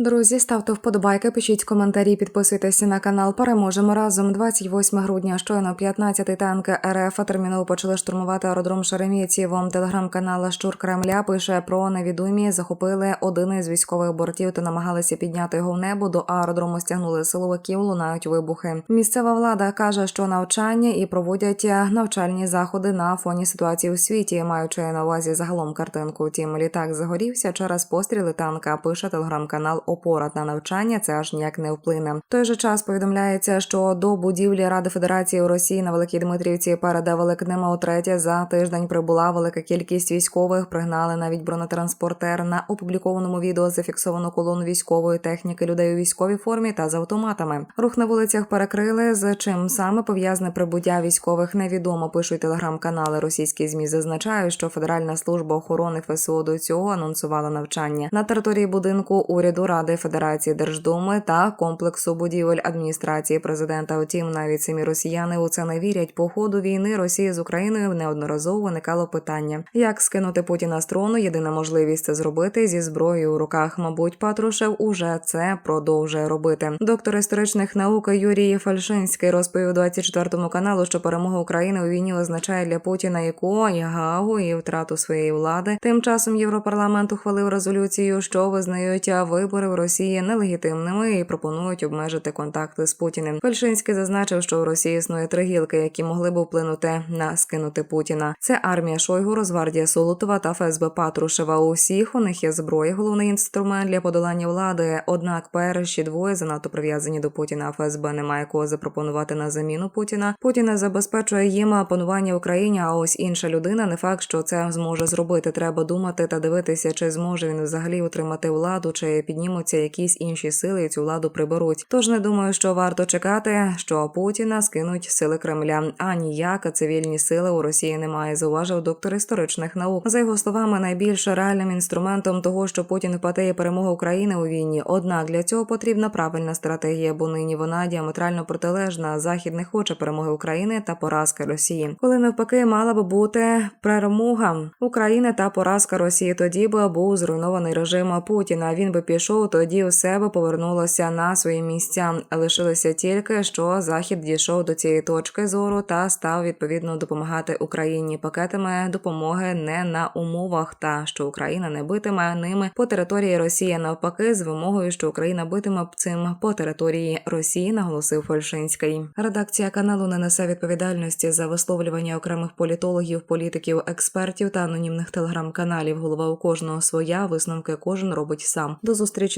Друзі, ставте вподобайки, пишіть коментарі, підписуйтесь на канал. Переможемо разом. 28 грудня. Щойно 15-й танки РФ терміново почали штурмувати аеродром Шеремєтєво. Телеграм-канал Щур Кремля пише про невідомі. Захопили один із військових бортів та намагалися підняти його в небо. До аеродрому стягнули силовиків. Лунають вибухи. Місцева влада каже, що навчання і проводять навчальні заходи на фоні ситуації у світі, маючи на увазі загалом картинку. Тім літак загорівся через постріли танка. Пише телеграм-канал Опора на навчання. Це аж ніяк не вплине. В той же час повідомляється, що до будівлі Ради Федерації у Росії на Великій Дмитрівці перед Великднем утретє за тиждень прибула велика кількість військових. Пригнали навіть бронетранспортер на опублікованому відео. Зафіксовано колону військової техніки людей у військовій формі та з автоматами. Рух на вулицях перекрили. З чим саме пов'язане прибуття військових невідомо. Пишуть телеграм-канали. Російські змі зазначають, що Федеральна служба охорони ФСО до цього анонсувала навчання на території будинку уряду Ради Федерації Держдуми та комплексу будівель адміністрації президента. Втім, навіть самі росіяни у це не вірять. По ходу війни Росії з Україною неодноразово виникало питання, як скинути Путіна з трону. Єдина можливість це зробити зі зброєю у руках. Мабуть, Патрушев уже це продовжує робити. Доктор історичних наук Юрій Фальшинський розповів 24 каналу, що перемога України у війні означає для Путіна ІКО, і Гаагу і втрату своєї влади. Тим часом Європарламент ухвалив резолюцію, що визнають вибори в Росії нелегітимними і пропонують обмежити контакти з Путіним. Фальшинський зазначив, що в Росії існує три гілки, які могли б вплинути на скинути Путіна. Це армія Шойгу, Розвардія Солотова та ФСБ Патрушева. У всіх у них є зброя, головний інструмент для подолання влади. Однак перші двоє занадто прив'язані до Путіна. ФСБ немає кого запропонувати на заміну Путіна. Путіна забезпечує їм панування Україні. А ось інша людина не факт, що це зможе зробити. Треба думати та дивитися, чи зможе він взагалі утримати владу, чи піднімуться якісь інші сили і цю владу приберуть. Тож не думаю, що варто чекати, що Путіна скинуть сили Кремля. А ніяк цивільні сили у Росії немає. Зауважив доктор історичних наук. За його словами, найбільш реальним інструментом того, що Путін впаде є перемога України у війні. Однак для цього потрібна правильна стратегія, бо нині вона діаметрально протилежна. Захід не хоче перемоги України та поразки Росії. Коли навпаки мала би бути перемога України та поразка Росії, тоді би був зруйнований режим Путіна. Він би пішов, тоді усе би повернулося на свої місця. Лишилося тільки, що захід дійшов до цієї точки зору та став відповідно допомагати Україні пакетами допомоги не на умовах, та що Україна не битиме ними по території Росії навпаки з вимогою, що Україна битиме цим по території Росії, наголосив Фальшинський. Редакція каналу не несе відповідальності за висловлювання окремих політологів, політиків, експертів та анонімних телеграм-каналів. Голова у кожного своя висновки кожен робить сам. До зустрічі,